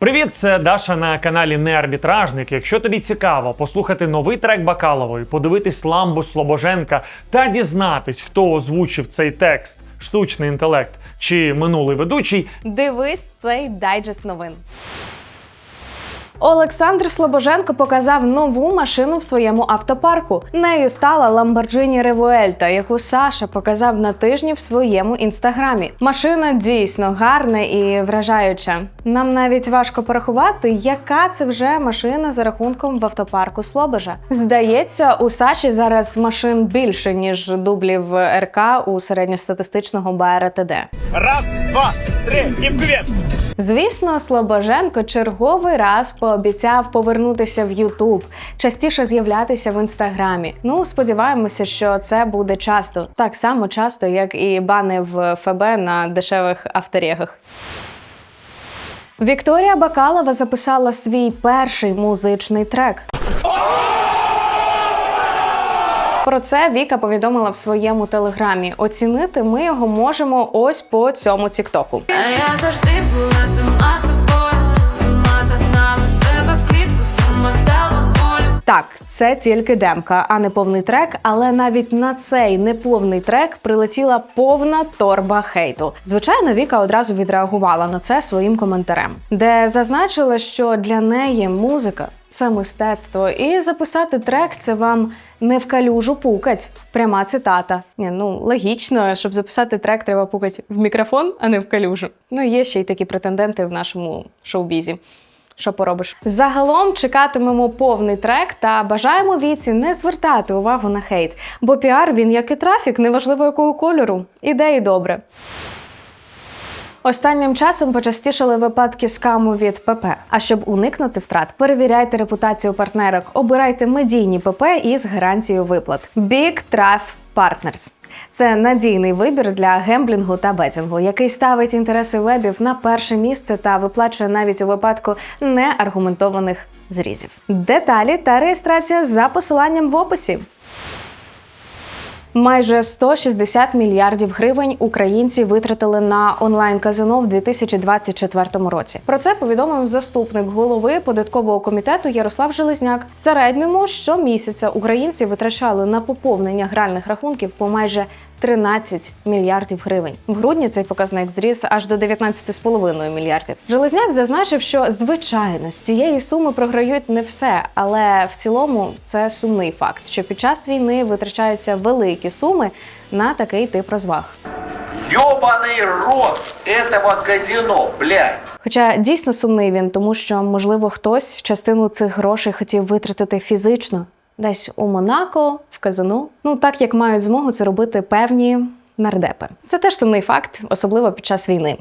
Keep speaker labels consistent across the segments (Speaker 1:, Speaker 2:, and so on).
Speaker 1: Привіт, це Даша на каналі Неарбітражник. Якщо тобі цікаво послухати новий трек Бакалової, подивитись ламбу Слобоженка та дізнатись, хто озвучив цей текст, штучний інтелект чи минулий ведучий,
Speaker 2: Дивись цей дайджест новин. Олександр Слобоженко показав нову машину в своєму автопарку. Нею стала Lamborghini Revuelta, яку Саша показав на тижні в своєму інстаграмі. Машина дійсно гарна і вражаюча. Нам навіть важко порахувати, яка це вже машина за рахунком в автопарку Слобожа. Здається, у Саші зараз машин більше ніж дублів РК у середньостатистичного БРТД.
Speaker 1: раз, два, три і вперед!
Speaker 2: Звісно, Слобоженко черговий раз пообіцяв повернутися в Ютуб, частіше з'являтися в інстаграмі. Ну, сподіваємося, що це буде часто, так само часто, як і бани в ФБ на дешевих авторегах. Вікторія Бакалова записала свій перший музичний трек. Про це Віка повідомила в своєму телеграмі. Оцінити ми його можемо ось по цьому тіктоку.
Speaker 3: Я завжди була сама собою, сама загнала себе в клітку, сама дала волю.
Speaker 2: Так, це тільки демка, а не повний трек. Але навіть на цей неповний трек прилетіла повна торба хейту. Звичайно, Віка одразу відреагувала на це своїм коментарем, де зазначила, що для неї музика це мистецтво, і записати трек це вам не в калюжу пукать. Пряма цитата. Ні, ну логічно, щоб записати трек, треба пукати в мікрофон, а не в калюжу. Ну є ще й такі претенденти в нашому шоу-бізі. Що поробиш? Загалом чекатимемо повний трек та бажаємо віці не звертати увагу на хейт, бо піар він як і трафік, неважливо якого кольору. Ідеї добре. Останнім часом почастішали випадки скаму від ПП. А щоб уникнути втрат, перевіряйте репутацію партнерок, обирайте медійні ПП із гарантією виплат. Big Traf Partners. Це надійний вибір для гемблінгу та бетінгу, який ставить інтереси вебів на перше місце та виплачує навіть у випадку неаргументованих зрізів. Деталі та реєстрація за посиланням в описі. Майже 160 мільярдів гривень українці витратили на онлайн-казино в 2024 році. Про це повідомив заступник голови податкового комітету Ярослав Железняк. В середньому щомісяця українці витрачали на поповнення гральних рахунків по майже 13 мільярдів гривень. В грудні цей показник зріс аж до 19,5 мільярдів. Железняк зазначив, що звичайно з цієї суми програють не все, але в цілому це сумний факт, що під час війни витрачаються великі суми на такий тип розваг.
Speaker 4: Ёбаный рот этого казино, блядь.
Speaker 2: Хоча дійсно сумний він, тому що можливо хтось частину цих грошей хотів витратити фізично, десь у Монако, в казино. Ну так як мають змогу це робити певні нардепи. Це теж сумний факт, особливо під час війни.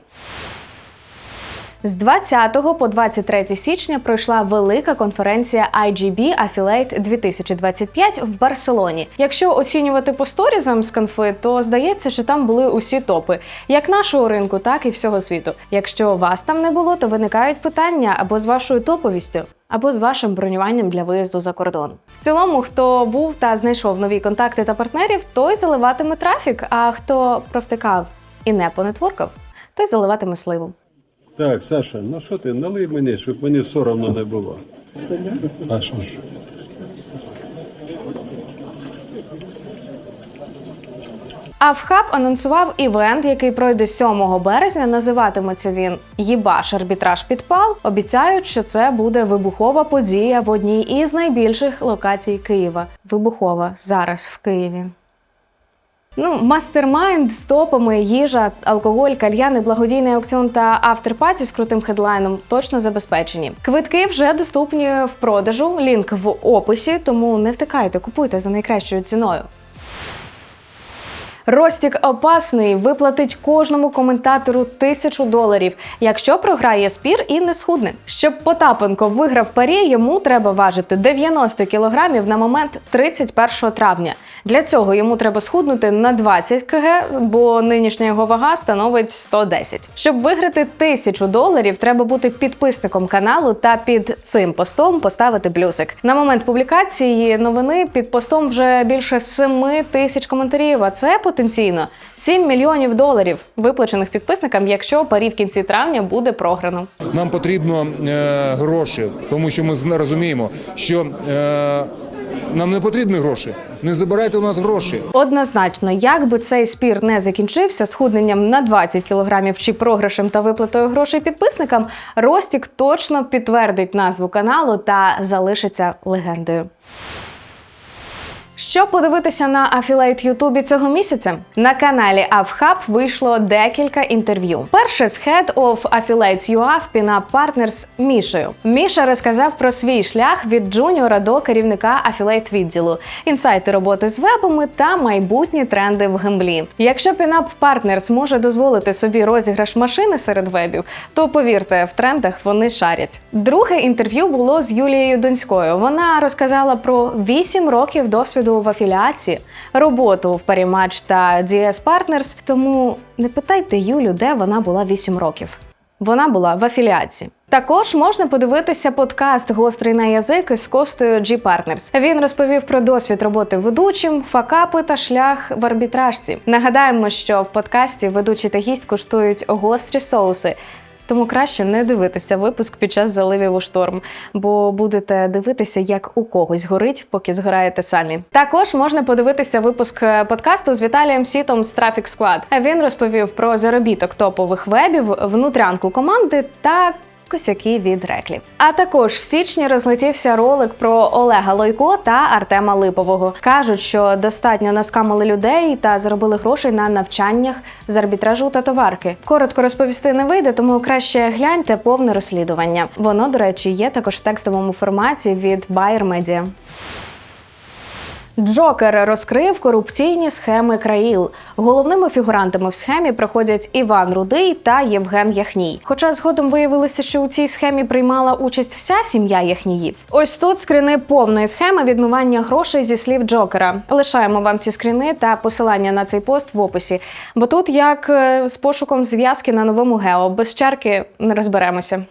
Speaker 2: З 20 по 23 січня пройшла велика конференція IGB Affiliate 2025 в Барселоні. Якщо оцінювати по сторізам з конфи, то здається, що там були усі топи, як нашого ринку, так і всього світу. Якщо вас там не було, то виникають питання або з вашою топовістю. Або з вашим бронюванням для виїзду за кордон. В цілому, хто був та знайшов нові контакти та партнерів, той заливатиме трафік. А хто провтикав і не понетворкав, той заливатиме сливу.
Speaker 5: Так, Саша, ну що ти, налий мені, щоб мені соромно не було. А що ж?
Speaker 2: Авхаб анонсував івент, який пройде 7 березня. Називатиметься він Їбаш арбітраж підпал. Обіцяють, що це буде вибухова подія в одній із найбільших локацій Києва. Вибухова зараз в Києві. Ну, мастермайнд з топами, їжа, алкоголь, кальяни, благодійний аукціон та авторпаті з крутим хедлайном точно забезпечені. Квитки вже доступні в продажу. Лінк в описі, тому не втикайте, купуйте за найкращою ціною. Ростік опасний виплатить кожному коментатору тисячу доларів, якщо програє спір і не схудне. Щоб Потапенко виграв парі, йому треба важити 90 кілограмів на момент 31 травня. Для цього йому треба схуднути на 20 кг, бо нинішня його вага становить 110. Щоб виграти тисячу доларів, треба бути підписником каналу та під цим постом поставити плюсик. На момент публікації новини під постом вже більше 7 тисяч коментарів. А це потрібно потенційно 7 мільйонів доларів, виплачених підписникам, якщо парі в кінці травня буде програно.
Speaker 6: Нам потрібно е, гроші, тому що ми розуміємо, що е, нам не потрібні гроші. Не забирайте у нас гроші.
Speaker 2: Однозначно, як би цей спір не закінчився схудненням на 20 кілограмів чи програшем та виплатою грошей підписникам, Ростік точно підтвердить назву каналу та залишиться легендою. Що подивитися на Афілейт Ютубі цього місяця? На каналі AvHub вийшло декілька інтерв'ю. Перше з Head of Affiliates UA в Pinup Partners Мішою. Міша розказав про свій шлях від джуніора до керівника Affiliate відділу, інсайти роботи з вебами та майбутні тренди в гемблі. Якщо Pinup Partners може дозволити собі розіграш машини серед вебів, то повірте, в трендах вони шарять. Друге інтерв'ю було з Юлією Донською. Вона розказала про 8 років досвіду в афіліації, роботу в Parimatch та DS Partners. Тому не питайте Юлю, де вона була 8 років. Вона була в афіліації. Також можна подивитися подкаст Гострий на язик із Костою G Partners. Він розповів про досвід роботи ведучим, факапи та шлях в арбітражці. Нагадаємо, що в подкасті ведучий та гість куштують гострі соуси. Тому краще не дивитися випуск під час заливів у шторм, бо будете дивитися, як у когось горить, поки згораєте самі. Також можна подивитися випуск е, подкасту з Віталієм Сітом з Traffic Squad. Він розповів про заробіток топових вебів, внутрянку команди та. Косяки від реклів. А також в січні розлетівся ролик про Олега Лойко та Артема Липового. Кажуть, що достатньо наскамили людей та заробили грошей на навчаннях з арбітражу та товарки. Коротко розповісти не вийде, тому краще гляньте повне розслідування. Воно, до речі, є також в текстовому форматі від Bayer Media. Джокер розкрив корупційні схеми країл. Головними фігурантами в схемі проходять Іван Рудий та Євген Яхній. Хоча згодом виявилося, що у цій схемі приймала участь вся сім'я Яхніїв. Ось тут скрини повної схеми відмивання грошей зі слів Джокера. Лишаємо вам ці скрини та посилання на цей пост в описі. Бо тут як е, з пошуком зв'язки на новому гео, без чарки не розберемося.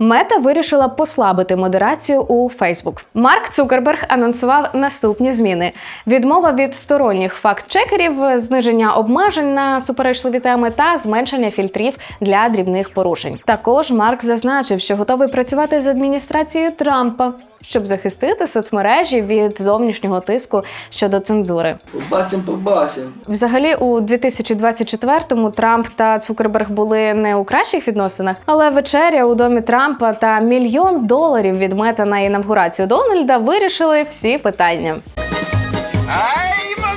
Speaker 2: Мета вирішила послабити модерацію у Facebook. Марк Цукерберг анонсував наступні зміни: відмова від сторонніх факт-чекерів, зниження обмежень на суперечливі теми та зменшення фільтрів для дрібних порушень. Також Марк зазначив, що готовий працювати з адміністрацією Трампа, щоб захистити соцмережі від зовнішнього тиску щодо цензури.
Speaker 7: Побачимо, побачимо.
Speaker 2: Взагалі, у 2024-му Трамп та Цукерберг були не у кращих відносинах, але вечеря у домі Трампа та мільйон доларів від мета на інавгурацію Дональда вирішили всі питання.
Speaker 7: Ай,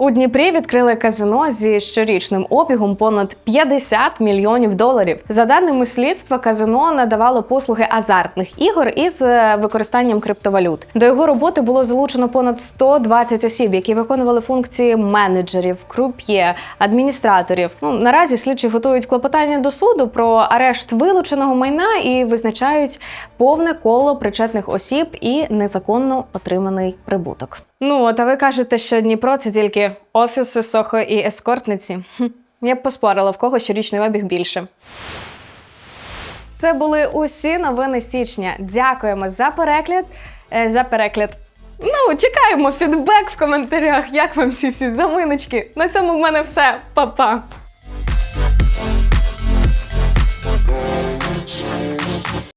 Speaker 2: У Дніпрі відкрили казино зі щорічним обігом понад 50 мільйонів доларів. За даними слідства, казино надавало послуги азартних ігор із е, використанням криптовалют. До його роботи було залучено понад 120 осіб, які виконували функції менеджерів, круп'є, адміністраторів. Ну наразі слідчі готують клопотання до суду про арешт вилученого майна і визначають повне коло причетних осіб і незаконно отриманий прибуток. Ну, от а ви кажете, що Дніпро це тільки офіси, сохо і ескортниці. Я б поспорила, в кого щорічний обіг більше. Це були усі новини січня. Дякуємо за перегляд. Е, за перегляд. Ну, чекаємо фідбек в коментарях, як вам ці всі заминочки. На цьому в мене все. Па-па!